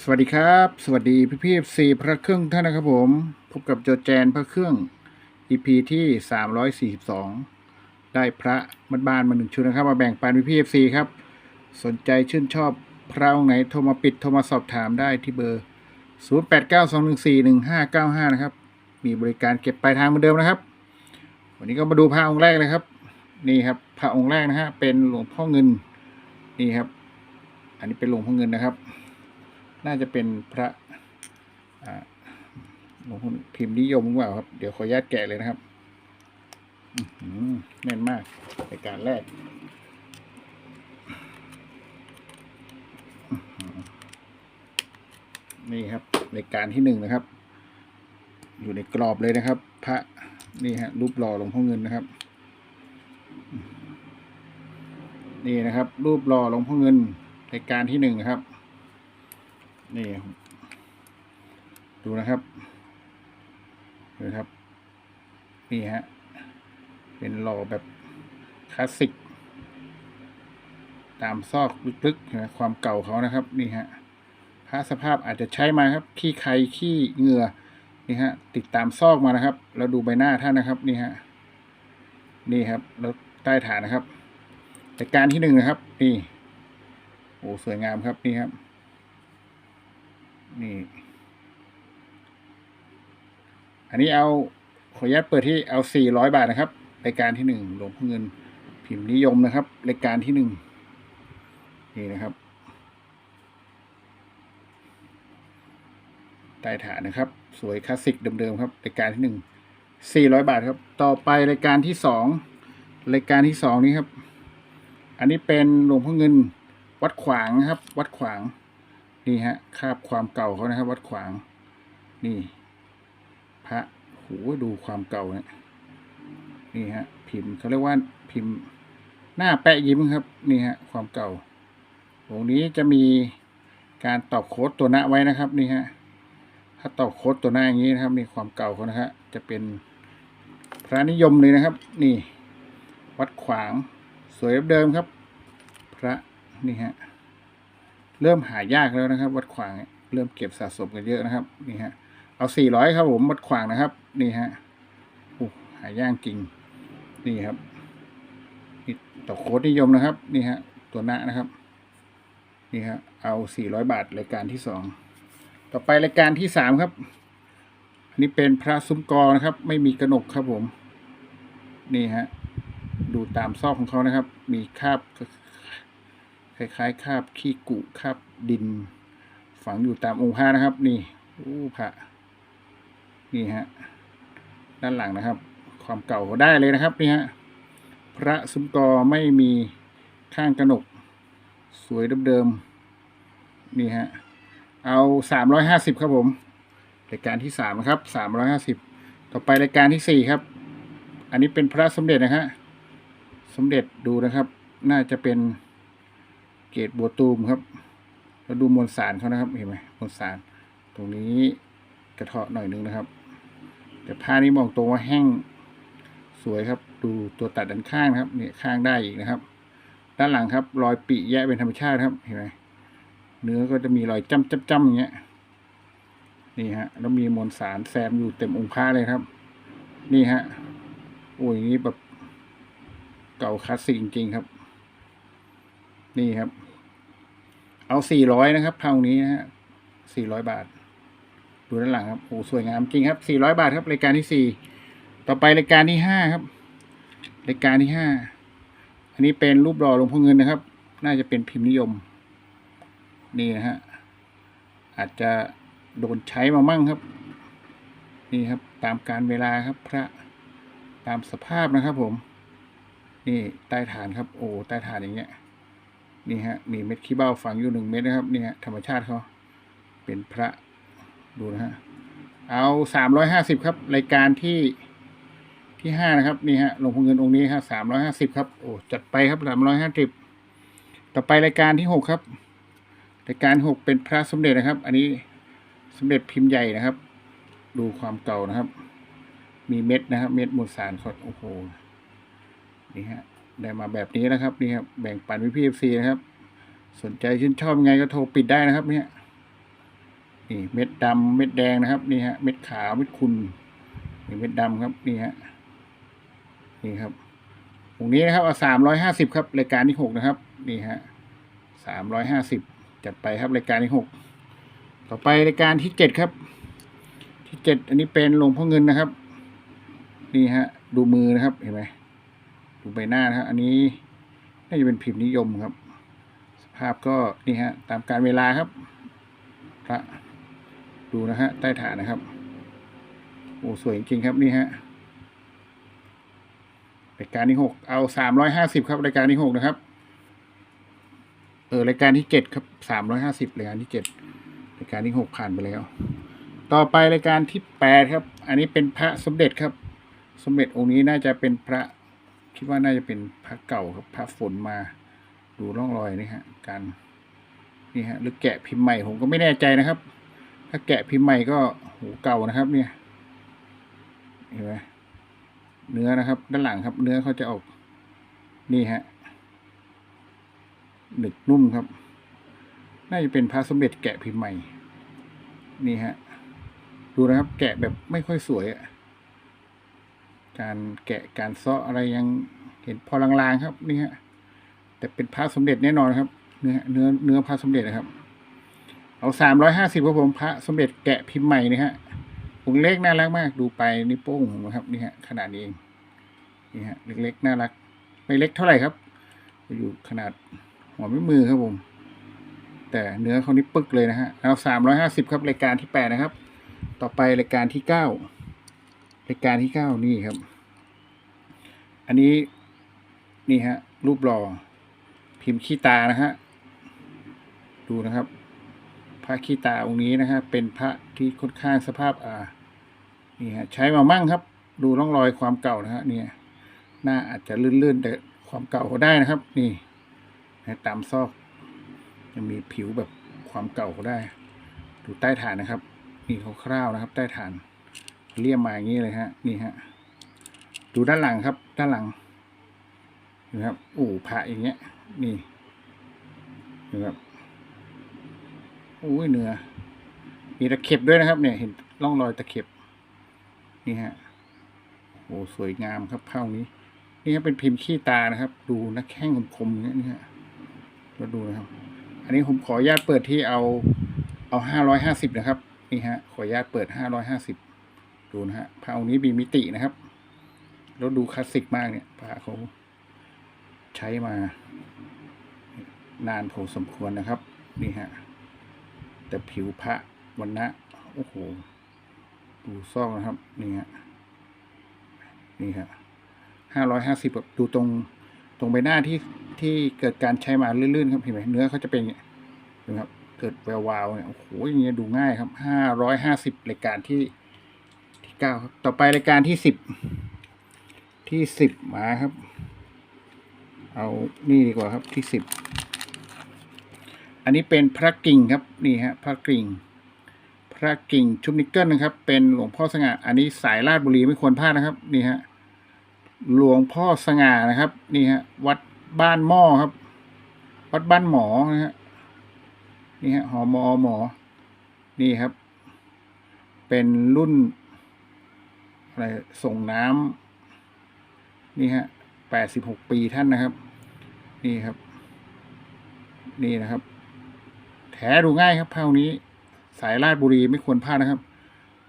สวัสดีครับ สวัสดีพี่พี่ซีพระเครื่องท่านนะครับผม พบกับโจแจนพระเครื่อง EP ที่342ได้พระมัดบานมาหนึ่งชุดนะครับ มาแบ่งปันพี่พี่ซีครับ สนใจชื่นชอบพระองค์ไหนโทรมาปิดโทรมาสอบถามได้ที่เบอร์0892141595นะครับ มีบริการเก็บปลายทางเหมือนเดิมนะครับ วันนี้ก็มาดูพระองค์แรกเลยครับ นี่ครับพระองค์แรกนะฮะเป็นหลวงพ่อเงินนี่ครับ อันนี้เป็นหลวงพ่อเงินนะครับ น่าจะเป็นพระอ่าหลวงพ่อพิมพ์นิยมหรือเปล่าครับ เดี๋ยวขออนุญาตแกะเลยนะครับแน่นมากในการแรกนี่ครับในการที่หนึ่งนะครับ อยู่ในกรอบเลยนะครับ พระนี่ฮะรูปหล่อหลวงพ่อเงินนะครับ นี่นะครับ รูปหล่อหลวงพ่อเงินในการที่หนึ่งนะครับ นี่ ดูนะครับดูครับ นี่ฮะ เป็นหล่อแบบคลาสสิก ตามซอกลึกๆนะความเก่าเขานะครับ นี่ฮะพระสภาพอาจจะใช้มาครับ ขี้ใครขี้เหงื่อนี่ฮะ ติดตามซอกมานะครับ แล้วดูใบหน้าท่านนะครับ นี่ฮะ นี่ครับ แล้วใต้ฐานนะครับรายการที่หนึ่งนะครับ นี่ โอ้ สวยงามครับ นี่ครับ นี่ อันนี้เอาขออนุญาตเปิดที่เอาสี่ร้อยบาทนะครับรายการที่หนึ่งหลวงพ่อเงิน พิมพ์นิยมนะครับรายการที่หนึ่งนี่นะครับใต้ฐานนะครับ สวยคลาสสิกเดิมๆครับรายการที่หนึ่งสี่ร้อยบาทครับ ต่อไปรายการที่สองรายการที่สองนี้ครับ อันนี้เป็นหลวงพ่อเงินวัดขวางนะครับ วัดขวาง นี่ฮะคาบความเก่าเขานะครับ วัดขวาง นี่ พระโหดูความเก่าเนี่ยนี่ฮะ พิมพ์เขาเรียกว่าพิมพ์ หน้าแปะยิ้มครับ นี่ฮะ ความเก่าองค์นี้จะมีการตอกโค้ดตัวหน้าไว้นะครับ นี่ฮะถ้าตอกโค้ดตัวหน้าอย่างนี้นะครับนี่ความเก่าเขานะฮะจะเป็นพระนิยมเลยนะครับ นี่ วัดขวาง สวยเดิมครับ พระนี่ฮะ เริ่มหายากแล้วนะครับ วัดขวางเริ่มเก็บสะสมกันเยอะนะครับ นี่ฮะ เอาสี่ร้อยครับผมวัดขวางนะครับ นี่ฮะโอ้หายากจริง นี่ครับนี่ต่อโค้ดนิยมนะครับ นี่ฮะ ตัวหน้านะครับ นี่ฮะ เอาสี่ร้อยบาทรายการที่สอง ต่อไปรายการที่สามครับ อันนี้เป็นพระซุ้มกอนะครับ ไม่มีกระหนกครับผม นี่ฮะ ดูตามซอกของเขานะครับ มีคาบ คล้ายๆคาบขี้กุคาบดิน ฝังอยู่ตามองค์พระนะครับ นี่อู้พระนี่ฮะด้านหลังนะครับ ความเก่าได้เลยนะครับนี่ฮะพระซุ้มกอไม่มีข้างกระหนก สวยเดิมๆนี่ฮะเอาสามร้อยห้าสิบครับผมรายการที่สามนะครับสามร้อยห้าสิบต่อไปรายการที่สี่ครับ อันนี้เป็นพระสมเด็จนะฮะสมเด็จดูนะครับ น่าจะเป็น เกตบัวตูมครับ แล้วดูมวลสารเขานะครับเห็นไหมมวลสาร ตรงนี้กระเทาะหน่อยนึงนะครับ แต่ผ้านี้มองตรงว่าแห้งสวยครับ ดูตัวตัดด้านข้างนะครับเนี่ยข้างได้อีกนะครับ ด้านหลังครับ รอยปีแยะเป็นธรรมชาติครับเห็นไหมเนื้อก็จะมีรอยจ้ำจ้ำจ้ำอย่างเงี้ยนี่ฮะแล้วมีมวลสารแซมอยู่เต็มองค์พระเลยครับ นี่ฮะโอ้ยนี้แบบเก่าคลาสสิกจริงๆครับ นี่ครับ เอาสี่ร้อยนะครับเท่านี้นะฮะสี่ร้อยบาท ดูด้านหลังครับโอ้สวยงามจริงครับสี่ร้อยบาทครับรายการที่สี่ต่อไปรายการที่ห้าครับรายการที่ห้าอันนี้เป็นรูปหล่อหลวงพ่อเงินนะครับ น่าจะเป็นพิมพ์นิยม นี่นะฮะอาจจะโดนใช้มามั่งครับ นี่ครับ ตามการเวลาครับพระตามสภาพนะครับผม นี่ใต้ฐานครับ โอ้ใต้ฐานอย่างเงี้ย นี่ฮะมีเม็ดขี้เบ้าฝังอยู่หนึ่งเม็ดนะครับนี่ฮะธรรมชาติเขาเป็นพระดูนะฮะเอาสามร้อยห้าสิบครับรายการที่ที่ห้านะครับนี่ฮะหลวงพ่อเงินองค์นี้ครับสามร้อยห้าสิบครับโอ้จัดไปครับสามร้อยห้าสิบต่อไปรายการที่หกครับรายการหกเป็นพระสมเด็จนะครับ อันนี้สมเด็จพิมพ์ใหญ่นะครับ ดูความเก่านะครับ มีเม็ดนะครับ เม็ดมวลสารเขาโอ้โหนี่ฮะ ได้มาแบบนี้นะครับนี่ครับแบ่งปันวิพีเอฟซีนะครับ สนใจชื่นชอบยังไงก็โทรปิดได้นะครับ เนี่ยนี่เม็ดดำเม็ดแดงนะครับนี่ฮะเม็ดขาวเม็ดคุณนี่เม็ดดำครับนี่ฮะนี่ครับตรงนี้นะครับเอาสามร้อยห้าสิบครับรายการที่หกนะครับ นี่ฮะสามร้อยห้าสิบจัดไปครับรายการที่หกต่อไปรายการที่เจ็ดครับ ที่เจ็ดอันนี้เป็นหลวงพ่อเงินนะครับ นี่ฮะ ดูมือนะครับเห็นไหม ดูใบหน้านะครับอันนี้น่าจะเป็นพิมพ์นิยมครับ สภาพก็นี่ฮะตามการเวลาครับพระดูนะฮะใต้ฐานนะครับโอ้สวยจริงครับนี่ฮะรายการที่หกเอาสามร้อยห้าสิบครับรายการที่หกนะครับ เออรายการที่เจ็ดครับสามร้อยห้าสิบรายการที่เจ็ดรายการที่หกผ่านไปแล้ว ต่อไปรายการที่แปดครับ อันนี้เป็นพระสมเด็จครับ สมเด็จองค์นี้น่าจะเป็นพระ คิดว่าน่าจะเป็นพระเก่าครับพระฝนมาดูร่องรอยนี่ฮะการนี่ฮะหรือแกะพิมพ์ใหม่ผมก็ไม่แน่ใจนะครับ ถ้าแกะพิมพ์ใหม่ก็โหเก่านะครับ เนี่ยเห็นไหมเนื้อนะครับ ด้านหลังครับ เนื้อเขาจะออกนี่ฮะหนึกนุ่มครับ น่าจะเป็นพระสมเด็จแกะพิมพ์ใหม่ นี่ฮะ ดูนะครับ แกะแบบไม่ค่อยสวยอะ การแกะการเซาะอะไรยังเห็นพอลางๆครับนี่ฮะแต่เป็นพระสมเด็จแน่นอนครับ เนื้อเนื้อเนื้อพระสมเด็จนะครับ เอาสามร้อยห้าสิบครับผมพระสมเด็จแกะพิมพ์ใหม่นี่ฮะองค์เล็กน่ารักมากดูไปนิ้วโป้งผมครับนี่ฮะขนาดนี้เองนี่ฮะเล็กๆน่ารัก ไม่เล็กเท่าไหร่ครับ อยู่ขนาดหัวไม่มือครับผม แต่เนื้อเขานี่ปึกเลยนะฮะเอาสามร้อยห้าสิบครับรายการที่แปดนะครับ ต่อไปรายการที่เก้า รายการที่เก้านี่ครับ อันนี้นี่ฮะ รูปหล่อ พิมพ์ขี้ตานะฮะ ดูนะครับ พระขี้ตาองค์นี้นะฮะ เป็นพระที่ค่อนข้างสภาพอ่านี่ฮะ ใช้มามั่งครับ ดูร่องรอยความเก่านะฮะเนี่ยหน้าอาจจะลื่นๆแต่ความเก่าก็ได้นะครับ นี่นะตามซอกยังมีผิวแบบความเก่าก็ได้ ดูใต้ฐานนะครับ นี่คร่าวๆนะครับ ใต้ฐาน เลี่ยมมาอย่างนี้เลยฮะ นี่ฮะ ดูด้านหลังครับ ด้านหลังนะครับโอ้พระอย่างเงี้ย นี่นะครับโอ้ยเนื้อมีตะเข็บด้วยนะครับ เนี่ย เห็นร่องรอยตะเข็บ นี่ฮะโอ้สวยงามครับเผ้านี้ นี่ครับเป็นพิมพ์ขี้ตานะครับ ดูนะแข้งคมๆอย่างเงี้ยนี่ฮะแล้วดูนะครับ อันนี้ผมขออนุญาตเปิดที่เอา เอาห้าร้อยห้าสิบนะครับ นี่ฮะ ขออนุญาตเปิดห้าร้อยห้าสิบ ดูนะฮะเผ้านี้มีมิตินะครับแล้วดูคลาสสิกมากเนี่ยผ้าเขาใช้มานานพอสมควรนะครับ นี่ฮะ แต่ผิวพระวันนะโอ้โห ดูซอกนะครับ นี่ฮะ นี่ครับห้าร้อยห้าสิบดูตรงตรงใบหน้าที่ที่เกิดการใช้มาลื่นๆครับเห็นไหมเนื้อเขาจะเป็นอย่างเงี้ยนะครับ เกิดแวววาวเนี่ยโอ้โหอย่างเงี้ยดูง่ายครับห้าร้อยห้าสิบรายการที่ เก้าครับ ต่อไปรายการที่สิบ ที่สิบมาครับ เอานี่ดีกว่าครับที่สิบ อันนี้เป็นพระกิ่งครับนี่ฮะพระกิ่ง พระกิ่งชุบนิกเกิลนะครับ เป็นหลวงพ่อสง่า อันนี้สายราชบุรีไม่ควรพลาดนะครับ นี่ฮะ หลวงพ่อสง่านะครับ นี่ฮะ วัดบ้านหม้อครับ วัดบ้านหมอนะฮะ นี่ฮะหอมอหมอ นี่ครับ เป็นรุ่น อะไรส่งน้ำนี่ฮะแปดสิบหกปีท่านนะครับ นี่ครับ นี่นะครับแท้ดูง่ายครับเท่านี้ สายราชบุรีไม่ควรพลาดนะครับ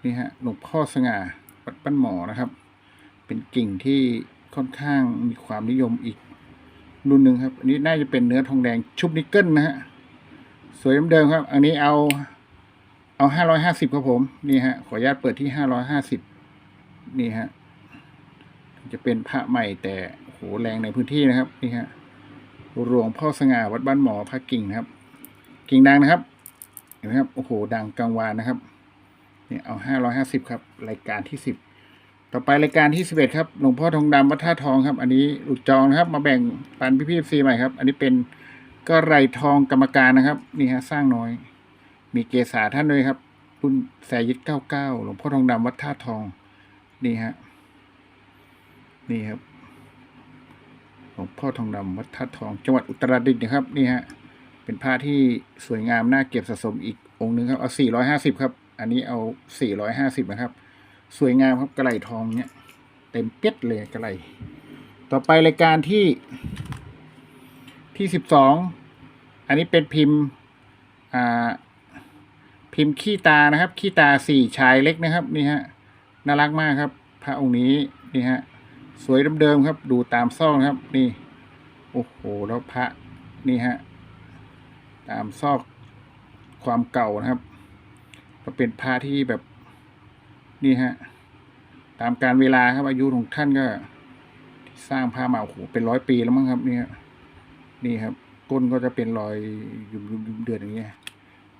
นี่ฮะหลวงพ่อสง่าวัดบ้นหมอนะครับ เป็นกิ่งที่ค่อนข้างมีความนิยมอีกรุ่นหนึ่งครับ อันนี้น่าจะเป็นเนื้อทองแดงชุบนิกเกิลนะฮะสวยเดิมครับ อันนี้เอาเอาห้าร้อยห้าสิบครับผม นี่ฮะ ขออนุญาตเปิดที่ห้าร้อยห้าสิบ นี่ฮะจะเป็นพระใหม่แต่โหแรงในพื้นที่นะครับนี่ฮะหลวงพ่อสง่าวัดบ้านหมอพระกิ่งนะครับ กิ่งดังนะครับ เห็นไหมครับโอ้โหดังกลางวานนะครับเนี่ยเอาห้าร้อยห้าสิบครับ รายการที่สิบต่อไปรายการที่สิบเอ็ดครับหลวงพ่อทองดำวัดท่าทองครับ อันนี้หลุดจองนะครับ มาแบ่งปันพี่พี่ซีใหม่ครับ อันนี้เป็นก็ไรทองกรรมการนะครับนี่ฮะสร้างน้อย มีเกษาท่านด้วยครับรุ่นแสยิดเก้าเก้าหลวงพ่อทองดำวัดท่าทอง นี่ฮะ นี่ครับหลวงพ่อทองดำวัดท่าทอง จังหวัดอุตรดิตถ์นะครับ นี่ฮะ เป็นผ้าที่สวยงามน่าเก็บสะสมอีกองค์หนึ่งครับ เอาสี่ร้อยห้าสิบครับ อันนี้เอาสี่ร้อยห้าสิบนะครับ สวยงามครับกระไหลทองเนี้ยเต็มเปียดเลยกระไหลต่อไปรายการที่ที่สิบสองอันนี้เป็นพิมพ์อ่าพิมพ์ขี้ตานะครับ ขี้ตาสี่ชายเล็กนะครับ นี่ฮะ น่ารักมากครับ พระองค์นี้นี่ฮะสวยเดิมๆครับ ดูตามซ่องครับ นี่โอ้โหแล้วพระนี่ฮะตามซอกความเก่านะครับก็เป็นพระที่แบบนี่ฮะตามการเวลาครับอายุของท่านก็ สร้างผ้ามาโอ้โหเป็นร้อยปีแล้วมั้งครับ เนี่ยนี่ครับ ก้นก็จะเป็นรอยยุมยุมยุมเดือดอย่างเงี้ย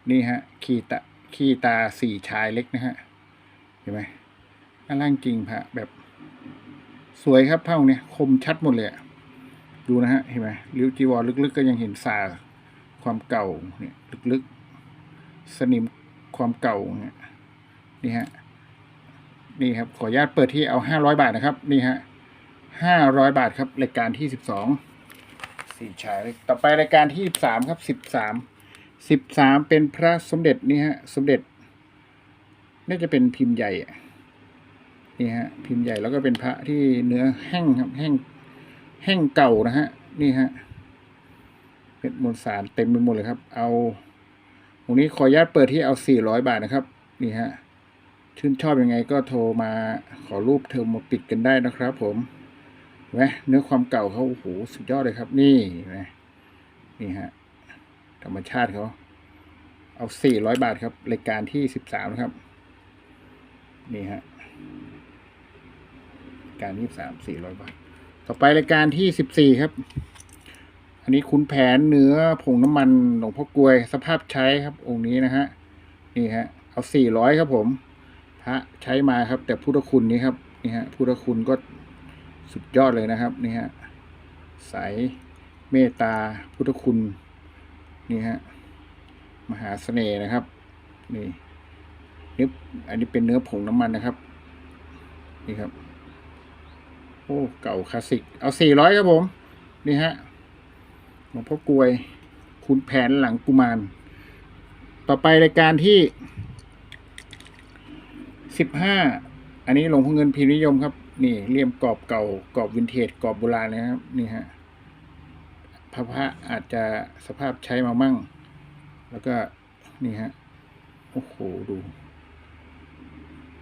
นี่ฮะขีตาขีตาสี่ชายเล็กนะฮะเห็นไหม น่ารักจริงพระแบบ สวยครับผ้าเนี้ยคมชัดหมดเลยดูนะฮะเห็นไหมริ้วจีวรลึกๆ ก็ยังเห็นสาความเก่าเนี่ยลึกๆ สนิมความเก่าเนี่ยนี่ฮะนี่ครับขออนุญาตเปิดที่เอาห้าร้อยบาทนะครับ นี่ฮะห้าร้อยบาทครับรายการที่สิบสองสี่ชายต่อไปรายการที่สิบสามครับสิบสามสิบสามเป็นพระสมเด็จนี่ฮะสมเด็จ น่าจะเป็นพิมพ์ใหญ่อะ นี่ฮะพิมพ์ใหญ่แล้วก็เป็นพระที่เนื้อแห้งครับแห้งแห้งเก่านะฮะนี่ฮะเป็นมวลสารเต็มไปหมดเลยครับ เอาตรงนี้ขออนุญาตเปิดที่เอาสี่ร้อยบาทนะครับ นี่ฮะชื่นชอบยังไงก็โทรมาขอรูปเธอมาปิดกันได้นะครับ ผมเห็นไหมเนื้อความเก่าเขาโอ้โหสุดยอดเลยครับ นี่นไหมนี่ฮะธรรมชาติเขาเอาสี่ร้อยบาทครับรายการที่สิบสามนะครับ นี่ฮะายการที่สามสี่ร้อยบาท ต่อไปรายการที่สิบสี่ครับ อันนี้คุณแผนเนื้อผงน้ำมันหลวงพ่อกลวยสภาพใช้ครับ องค์นี้นะฮะนี่ฮะเอาสี่ร้อยครับผมพระใช้มาครับ แต่พุทธคุณนี้ครับนี่ฮะพุทธคุณก็สุดยอดเลยนะครับนี่ฮะใสเมตตาพุทธคุณนี่ฮะมหาเสน่ห์นะครับ นี่นื้ออันนี้เป็นเนื้อผงน้ำมันนะครับ นี่ครับ โอ้เก่าคลาสสิก เอาสี่ร้อยครับผม นี่ฮะหลวงพ่อกลวยคุณแผนหลังกุมาร ต่อไปรายการที่สิบห้าอันนี้หลวงพ่อเงินพิมพ์นิยมครับ นี่เลี่ยมกรอบเก่ากรอบวินเทจกรอบโบราณนะครับ นี่ฮะพระพระอาจจะสภาพใช้มามั่ง แล้วก็นี่ฮะโอ้โหดู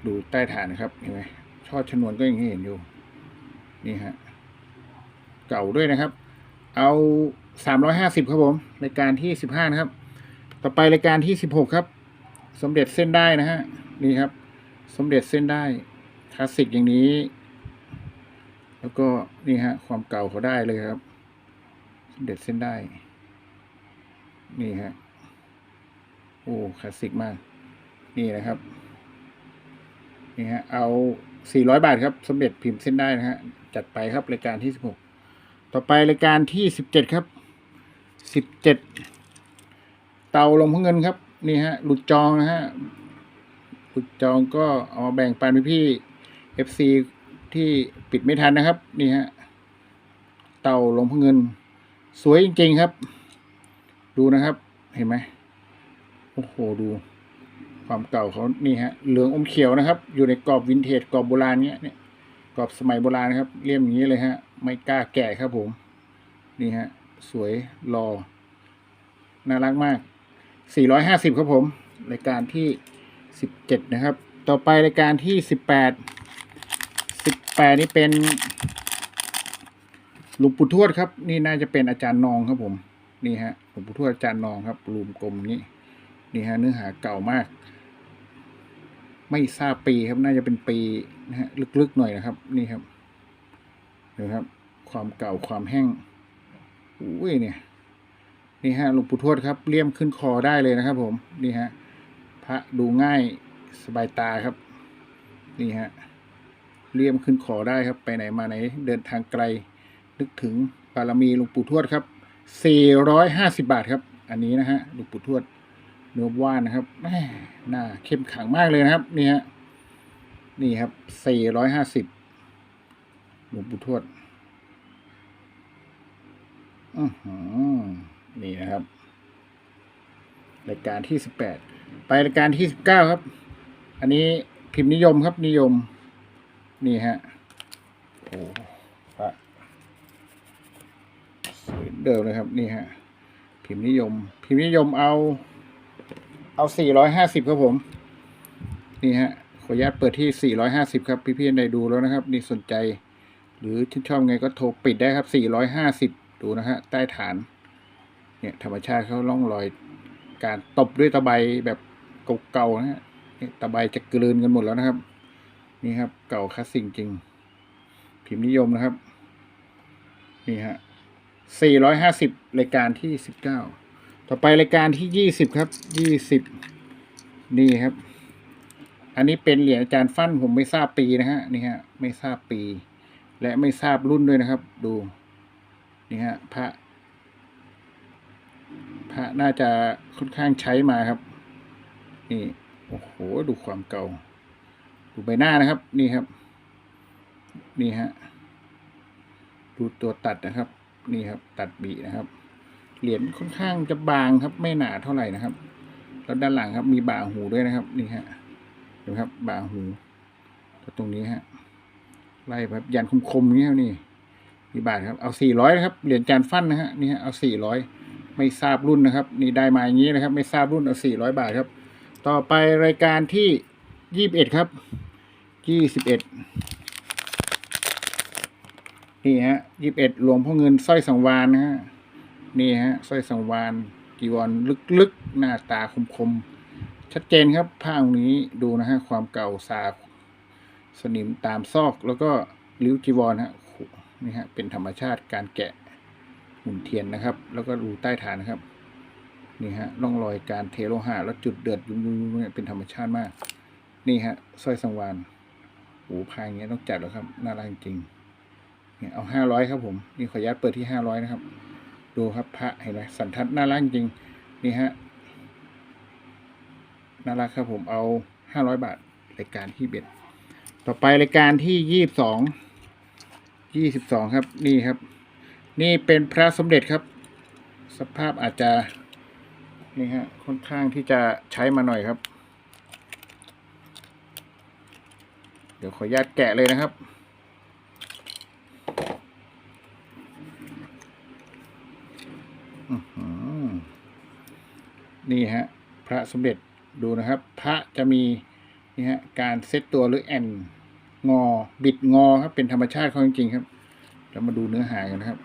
ดูใต้ฐานนะครับเห็นไหมชอดชนวนก็ยังเห็นอยู่ นี่ฮะเก่าด้วยนะครับ เอาสามร้อยห้าสิบครับผมรายการที่สิบห้านะครับ ต่อไปรายการที่สิบหกครับ สมเด็จเส้นได้นะฮะนี่ครับ สมเด็จเส้นได้คลาสสิกอย่างนี้ แล้วก็นี่ฮะ ความเก่าเขาได้เลยครับ สมเด็จเส้นได้ นี่ฮะโอ้คลาสสิกมาก นี่นะครับนี่ฮะเอาสี่ร้อยบาทครับ สมเด็จพิมพ์เส้นได้นะฮะ จัดไปครับรายการที่สิบหกต่อไปรายการที่สิบเจ็ดครับสิบเจ็ดเตาลงพเงินครับ นี่ฮะหลุดจองนะฮะหลุดจองก็เอามาแบ่งปันพี่เอฟซีที่ปิดไม่ทันนะครับ นี่ฮะเตาลงพเงิน สวยจริง ๆครับ ดูนะครับเห็นไหมโอ้โหดูความเก่าเขานี่ฮะเหลืองอมเขียวนะครับ อยู่ในกรอบวินเทจกรอบโบราณเนี้ยเนี่ย กรอบสมัยโบราณนะครับเลี่ยมอย่างนี้เลยฮะ ไม่กล้าแกะครับผม นี่ฮะ สวยรอ น่ารักมาก 450 ครับผม รายการที่ 17 นะครับ ต่อไปรายการที่ 18 18 นี่เป็นหลวงปู่ทวดครับ นี่น่าจะเป็นอาจารย์นองครับผม นี่ฮะหลวงปู่ทวดอาจารย์นองครับรูมกลมนี้ นี่ฮะเนื้อหาเก่ามาก ไม่ทราบปีครับน่าจะเป็นปีนะฮะลึกๆหน่อยนะครับนี่ครับดี๋ยวครับ ความเก่าความแห้งอุ้ยเนี่ยนี่ฮะหลวงปู่ทวดครับเลี่ยมขึ้นคอได้เลยนะครับ ผมนี่ฮะพระดูง่ายสบายตาครับ นี่ฮะเลี่ยมขึ้นคอได้ครับ ไปไหนมาไหน เดินทางไกล นึกถึงบารมีหลวงปู่ทวดครับ450 บาทครับ อันนี้นะฮะหลวงปู่ทวด เนื้อว่านนะครับแหม่หน้าเข้มขังมากเลยนะครับ นี่ฮะนี่ครับ450หลวงปู่ทวดอือหือนี่นะครับรายการที่สิบแปดไปรายการที่สิบเก้าครับ อันนี้พิมพ์นิยมครับนิยม นี่ฮะโอ้พระสวยเดิมเลยครับ นี่ฮะพิมพ์นิยม พิมพ์นิยมเอา เอาสี่ร้อยห้าสิบครับผม นี่ฮะ ขออนุญาตเปิดที่450ครับ พี่ๆได้ดูแล้วนะครับ นี่สนใจ หรือชื่นชอบไงก็โทรปิดได้ครับ450ดูนะฮะ ใต้ฐาน เนี่ย ธรรมชาติเขาล่องรอย การตบด้วยตะไบแบบเก่าๆนะฮะนี่ตะไบจะกลืนกันหมดแล้วนะครับ นี่ครับ เก่าคลาสสิกจริง พิมพ์นิยมนะครับ นี่ฮะ450รายการที่19 ต่อไปรายการที่20ครับ20นี่ครับ อันนี้เป็นเหรียญอาจารย์ฟั่นผมไม่ทราบปีนะฮะ นี่ฮะ ไม่ทราบปี และไม่ทราบรุ่นด้วยนะครับ ดู นี่ฮะ พระ พระน่าจะค่อนข้างใช้มาครับ นี่ โอ้โห ดูความเก่า ดูใบหน้านะครับ นี่ครับ นี่ฮะ ดูตัวตัดนะครับ นี่ครับ ตัดบีนะครับ เหรียญค่อนข้างจะบางครับ ไม่หนาเท่าไหร่นะครับ แล้วด้านหลังครับมีบ่าหูด้วยนะครับนี่ฮะเห็นครับบ่าหูแล้วตรงนี้ฮะไล่แบบยันคมๆอย่างนี้ครับนี่มีบาทครับเอาสี่ร้อยนะครับเหรียญจานฟันนะฮะนี่ฮะเอาสี่ร้อยไม่ทราบรุ่นนะครับ นี่ได้มาอย่างนี้นะครับ ไม่ทราบรุ่นเอาสี่ร้อยบาทครับ ต่อไปรายการที่ยี่สิบเอ็ดครับยี่สิบเอ็ดนี่ฮะยี่สิบเอ็ดหลวงพ่อเงินสร้อยสังวานนะฮะ นี่ฮะสร้อยสังวานจีวรลึกๆ หน้าตาคมๆ ชัดเจนครับผ้าองค์นี้ดูนะฮะ ความเก่าสาสนิมตามซอกแล้วก็ริ้วจีวรฮะนี่ฮะเป็นธรรมชาติการแกะหุ่นเทียนนะครับ แล้วก็ดูใต้ฐานนะครับนี่ฮะร่องรอยการเทโลหะแล้วจุดเดือดยุ่งๆเนี่ยเป็นธรรมชาติมาก นี่ฮะสร้อยสังวานโอ้หพายอย่างเงี้ยต้องจัดแล้วครับน่ารักจริงๆเนี่ยเอาห้าร้อยครับผมนี่ขออนุญาตเปิดที่ห้าร้อยนะครับ ดูครับพระเห็นไหมสันทัดน่ารักจริงนี่ฮะน่ารักครับผมเอาห้าร้อยบาทรายการที่เบ็ดต่อไปรายการที่ยี่สิบสองยี่สิบสองครับนี่ครับ นี่เป็นพระสมเด็จครับ สภาพอาจจะนี่ฮะค่อนข้างที่จะใช้มาหน่อยครับ เดี๋ยวขออนุญาตแกะเลยนะครับ อื้อหือ นี่ฮะพระสมเด็จดูนะครับ พระจะมีนี่ฮะการเซตตัวหรือแอนงอบิดงอครับเป็นธรรมชาติเขาจริงๆครับเรามาดูเนื้อหากันนะครับ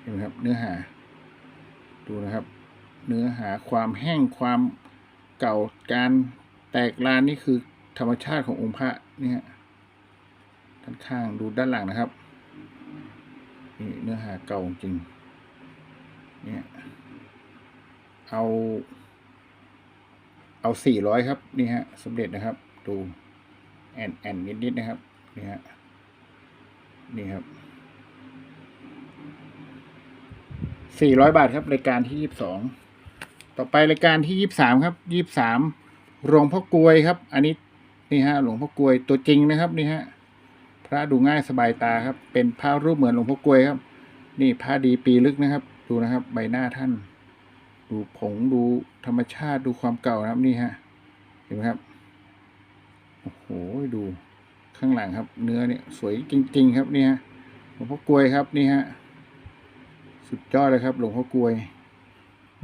เห็นไหมครับ เนื้อหา ดูนะครับ เนื้อหาความแห้งความเก่าการแตกลานนี่คือธรรมชาติขององค์พระนี่ฮะด้านข้างดูด้านหลังนะครับนี่เนื้อหาเก่าจริงเนี่ย เอา เอาสี่ร้อยครับนี่ฮะสมเด็จนะครับ ดูแอนแอนนิดนิดๆนะครับนี่ฮะนี่ครับสี่ร้อยบาทครับรายการที่ยี่สิบสองต่อไปรายการที่ยี่สิบสามครับยี่สิบสามหลวงพ่อกลวยครับ อันนี้นี่ฮะหลวงพ่อกลวยตัวจริงนะครับนี่ฮะพระดูง่ายสบายตาครับ เป็นพระรูปเหมือนหลวงพ่อกลวยครับ นี่พระดีปีลึกนะครับ ดูนะครับ ใบหน้าท่าน ดูผงดูธรรมชาติดูความเก่านะครับนี่ฮะเห็นไหมครับโอ้โหดูข้างหลังครับ เนื้อเนี่ยสวยจริง ๆ ครับนี่ฮะหลวงพ่อกลวยครับนี่ฮะสุดยอดเลยครับ หลวงพ่อกลวย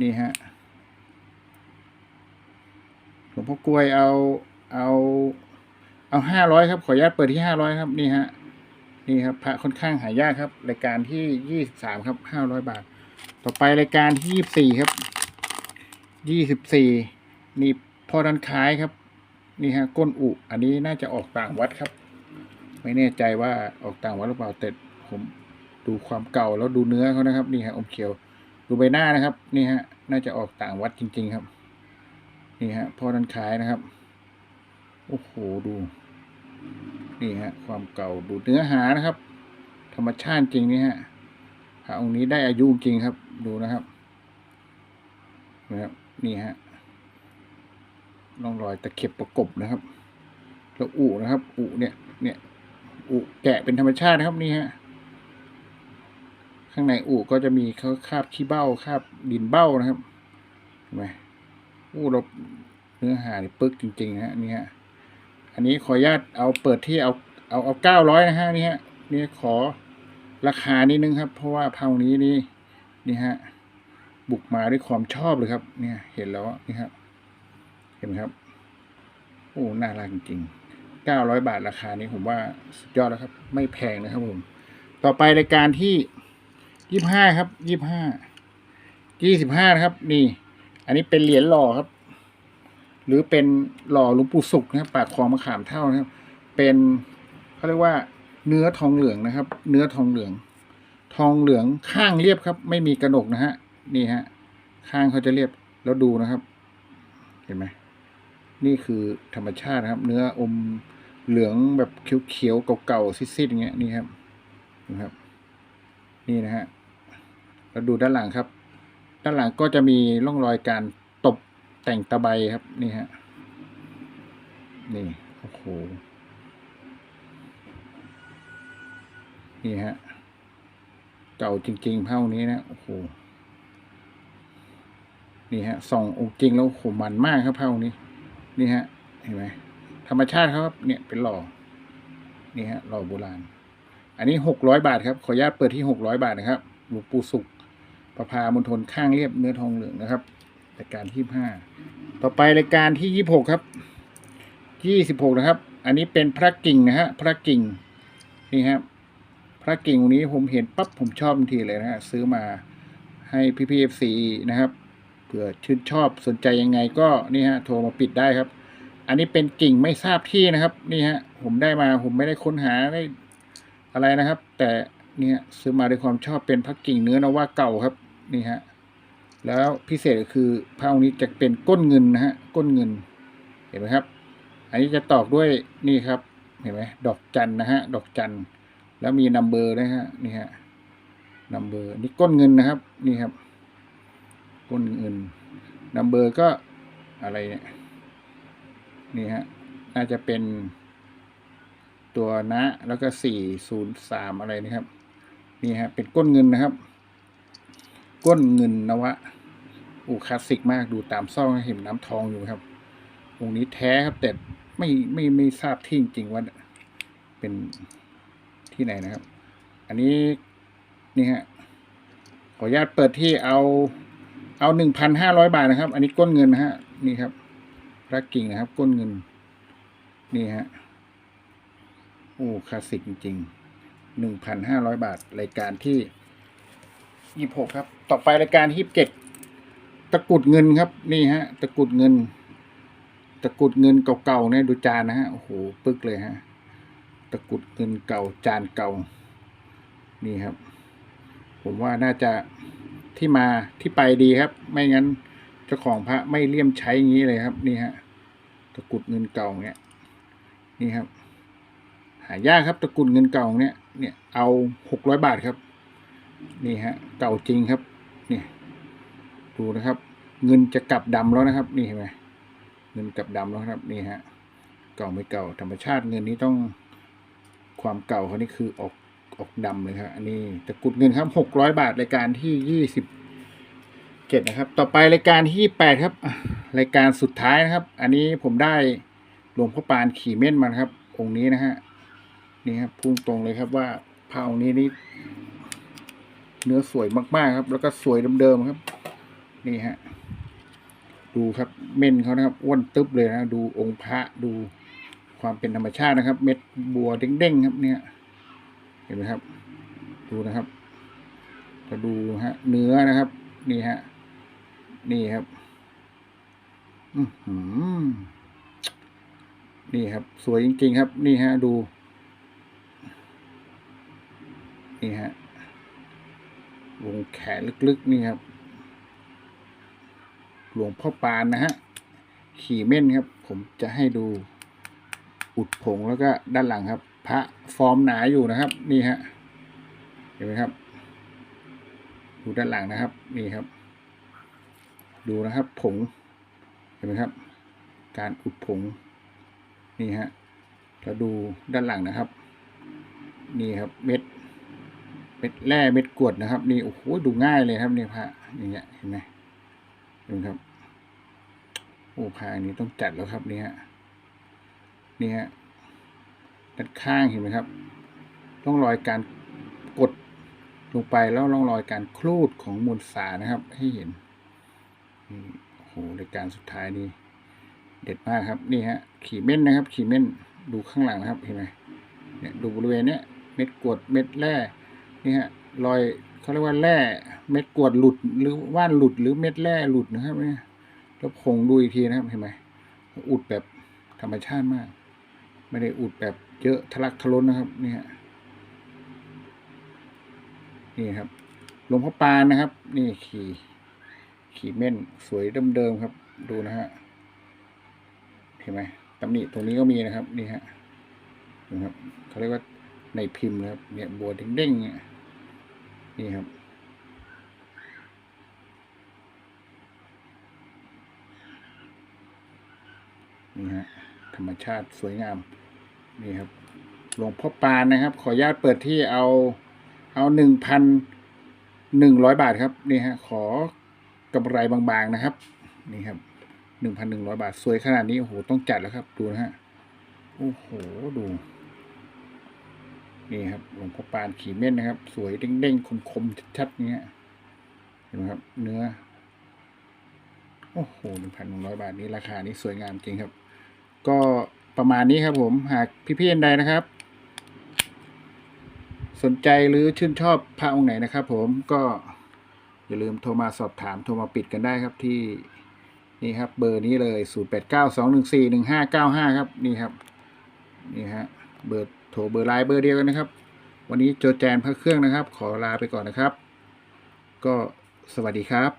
นี่ฮะหลวงพ่อกลวยเอาเอาเอาห้าร้อยครับ ขออนุญาตเปิดที่ห้าร้อยครับนี่ฮะนี่ครับพระค่อนข้างหายากครับ รายการที่ยี่สิบสามครับห้าร้อยบาท ต่อไปรายการที่ยี่สิบสี่ครับ ยี่สิบสี่นี่พอด้านคายครับ นี่ฮะก้นอุ อันนี้น่าจะออกต่างวัดครับ ไม่แน่ใจว่าออกต่างวัดหรือเปล่าแต่ผมดูความเก่าแล้วดูเนื้อเขานะครับ นี่ฮะอมเขียว ดูใบหน้านะครับ นี่ฮะ น่าจะออกต่างวัดจริง ๆครับ นี่ฮะพอด้านคายนะครับ โอ้โหดู นี่ฮะ ความเก่าดูเนื้อหานะครับ ธรรมชาติจริงนี่ฮะ พระองค์นี้ได้อายุจริงครับดูนะครับนะครับนี่ฮะร่องรอยตะเข็บประกบนะครับ แล้วอุนะครับ อุเนี่ย เนี่ยอุแกะเป็นธรรมชาตินะครับนี่ฮะข้างในอุก็จะมีเขาคาบขี้เบ้าคาบดินเบ้านะครับเห็นไหมโอ้เราเนื้อหานี่ปึกจริง ๆ ฮะนี่ฮะอันนี้ขออนุญาตเอาเปิดที่เอาเอาเอาเก้าร้อยนะฮะนี่ฮะนี่ขอ ราคานิดนึงครับ เพราะว่าเท่านี้นี่นี่ฮะบุกมาด้วยความชอบเลยครับ เนี่ย เห็นแล้วนี่ครับเห็นไหมครับ โอ้น่ารักจริงเก้าร้อยบาทราคานี้ผมว่าสุดยอดแล้วครับ ไม่แพงนะครับผมต่อไปรายการที่ยี่ห้าครับยี่ห้ายี่สิบห้าครับ นี่ อันนี้เป็นเหรียญหล่อครับ หรือเป็นหล่อหลวงปู่สุขนะครับ ปากคลองมะขามเท่านะครับ เป็นเขาเรียกว่า เนื้อทองเหลืองนะครับ เนื้อทองเหลือง ทองเหลืองข้างเรียบครับ ไม่มีกระหนกนะฮะนี่ฮะ ข้างเขาจะเรียบแล้วดูนะครับ เห็นไหมนี่คือธรรมชาตินะครับ เนื้ออมเหลืองแบบเขียวๆเก่าๆซิดๆอย่างเงี้ยนี่ครับนะครับ นี่นะฮะแล้วดูด้านหลังครับ ด้านหลังก็จะมีร่องรอยการตบแต่งตะไบครับ นี่ฮะนี่โอ้โห นี่ฮะ เก่าจริงๆเท่านี้นะโอ้โหนี่ฮะส่ององค์จริงแล้วโหมันมากครับเท่านี้ นี่ฮะ เห็นไหมธรรมชาติครับ เนี่ยเป็นหล่อนี่ฮะหล่อโบราณ อันนี้หกร้อยบาทครับ ขออนุญาตเปิดที่หกร้อยบาทนะครับหลวงปู่สุขประพามณฑลข้างเรียบเนื้อทองเหลืองนะครับรายการที่ห้าต่อไปรายการที่ยี่หกครับยี่สิบหกนะครับ อันนี้เป็นพระกิ่งนะฮะพระกิ่งนี่ครับ พระกิ่งองค์นี้ผมเห็นปั๊บผมชอบทันทีเลยนะฮะซื้อมาให้พี่พีเอฟซีนะครับเผื่อชื่นชอบสนใจยังไงก็นี่ฮะโทรมาปิดได้ครับ อันนี้เป็นกิ่งไม่ทราบที่นะครับ นี่ฮะผมได้มาผมไม่ได้ค้นหาได้อะไรนะครับ แต่เนี่ยซื้อมาด้วยความชอบเป็นพระกิ่งเนื้อนว่าเก่าครับนี่ฮะแล้วพิเศษก็คือพระองค์นี้จะเป็นก้นเงินนะฮะก้นเงินเห็นไหมครับ อันนี้จะตอกด้วยนี่ครับเห็นไหมดอกจันนะฮะดอกจัน แล้วมีนัมเบอร์นะฮะนี่ฮะนัมเบอร์นี่ก้นเงินนะครับ นี่ครับ ก้นเงินนัมเบอร์ก็อะไรเนี่ยนี่ฮะน่าจะเป็นตัวนะแล้วก็สี่ศูนย์สามอะไรนะครับ นี่ฮะเป็นก้นเงินนะครับ ก้นเงินนวะอูคลาสสิกมากดูตามซ่องเห็นน้ำทองอยู่ครับองค์นี้แท้ครับแต่ไม่ไม่ไม่ทราบที่จริงว่าเป็น ที่ไหนนะครับ อันนี้นี่ฮะขออนุญาตเปิดที่เอาเอาหนึ่งพันห้าร้อยบาทนะครับ อันนี้ก้นเงินนะฮะนี่ครับพระกิ่งนะครับ ก้นเงิน นี่ฮะโอ้คลาสสิกจริงๆหนึ่งพันห้าร้อยบาท รายการที่ยี่หกครับ ต่อไปรายการที่ยี่สิบเจ็ดตะกุดเงินครับ นี่ฮะ ตะกุดเงิน ตะกุดเงินเก่าๆเนี่ยดูจานนะฮะโอ้โหปึกเลยฮะะกรุดเงินเก่าจานเก่า นี่ครับ ผมว่าน่าจะที่มาที่ไปดีครับ ไม่งั้นเจ้าของพระไม่เลี่ยมใช้อย่างนี้เลยครับ นี่ฮะตะกรุดเงินเก่าเนี่ยนี่ครับ หายากครับตะกรุดเงินเก่าเนี่ยเนี่ยเอาหกร้อยบาทครับ นี่ฮะ เก่าจริงครับ เนี่ย ดูนะครับ เงินจะกลับดำแล้วนะครับ นี่เห็นไหมเงินกลับดำแล้วครับ นี่ฮะ เก่าไม่เก่าธรรมชาติเงินนี้ต้อง ความเก่าเขานี่คือออกออกดำเลยครับอันนี้ตะกุดเงินครับหกร้อยบาทรายการที่ยี่สิบเจ็ดนะครับ ต่อไปรายการที่แปดครับรายการสุดท้ายนะครับ อันนี้ผมได้หลวงพ่อปานขี่เม่นมานครับ องค์นี้นะฮะนี่ครับพุ่งตรงเลยครับว่าพระองค์นี้นี่เนื้อสวยมากๆครับ แล้วก็สวยเดิมๆครับ นี่ฮะดูครับเม่นเขานะครับอ้วนตึ๊บเลยนะดูองค์พระดู ความเป็นธรรมชาตินะครับ เม็ดบัวเด้งๆครับเนี่ย เห็นไหมครับ ดูนะครับจะดูฮะ เนื้อนะครับ นี่ฮะ นี่ครับอือหือนี่ครับ สวยจริงๆครับ นี่ฮะ ดู นี่ฮะ วงแขนลึกๆ นี่ครับ หลวงพ่อปานนะฮะ ขี่เม่นครับ ผมจะให้ดู อุดผงแล้วก็ด้านหลังครับ พระฟอร์มหนาอยู่นะครับ นี่ฮะเห็นไหมครับ ดูด้านหลังนะครับ นี่ครับ ดูนะครับ ผงเห็นไหมครับ การอุดผง นี่ฮะแล้วดูด้านหลังนะครับ นี่ครับเม็ดเม็ดแร่เม็ดกรวดนะครับ นี่โอ้โหดูง่ายเลยครับนี่พระอย่างเงี้ยเห็นไหมเห็นไหมครับโอ้พาอันนี้ต้องจัดแล้วครับนี่ฮะ นี่ฮะด้านข้างเห็นไหมครับร่องรอยการกดลงไปแล้วร่องรอยการคลูดของมวลสารนะครับ ให้เห็นโอ้โหรายการสุดท้ายนี่เด็ดมากครับนี่ฮะขีเม่นนะครับ ขีเม่นดูข้างหลังนะครับเห็นไหมเนี่ยดูบริเวณเนี้ยเม็ดกวดเม็ดแร่นี่ฮะรอยเขาเรียกว่าแร่เม็ดกวดหลุดหรือว่านหลุดหรือเม็ดแร่หลุดนะครับเนี่ยแล้วผงดูอีกทีนะครับเห็นไหมอุดแบบธรรมชาติมาก ไม่ได้อุดแบบเยอะทะลักทะล้นนะครับนี่ฮะนี่ครับหลวงพ่อปานนะครับ นี่ขี่ขี่เม่นสวยเดิมๆครับ ดูนะฮะเห็นไหมตำหนิตรงนี้ก็มีนะครับ นี่ฮะนะครับเขาเรียกว่าในพิมพ์นะครับ เนี่ยบัวเด้งๆนี่ครับนี่ฮะธรรมชาติสวยงาม นี่ครับหลวงพ่อปานนะครับ ขออนุญาตเปิดที่เอาเอาหนึ่งพันหนึ่งร้อยบาทครับนี่ฮะขอกำไรบางๆนะครับ นี่ครับหนึ่งพันหนึ่งร้อยบาท สวยขนาดนี้โอ้โหต้องจัดแล้วครับ ดูนะฮะโอ้โหดู นี่ครับหลวงพ่อปานขีเม่นนะครับ สวยเด้งๆคมๆชัดๆเนี้ยเห็นไหมครับ เนื้อโอ้โหหนึ่งพันหนึ่งร้อยบาทนี้ราคานี้สวยงามจริงครับ ก็ ประมาณนี้ครับผมหากพี่ๆอันใดนะครับ สนใจหรือชื่นชอบพระองค์ไหนนะครับผมก็อย่าลืมโทรมาสอบถามโทรมาปิดกันได้ครับที่นี่ครับ เบอร์นี้เลย 0 8 9 2 1 4 1 5 9 5 ครับนี่ครับนี่ฮะเบอร์โทรเบอร์ไลน์เบอร์เดียวกันนะครับ วันนี้โจแจนพระเครื่องนะครับ ขอลาไปก่อนนะครับ ก็สวัสดีครับ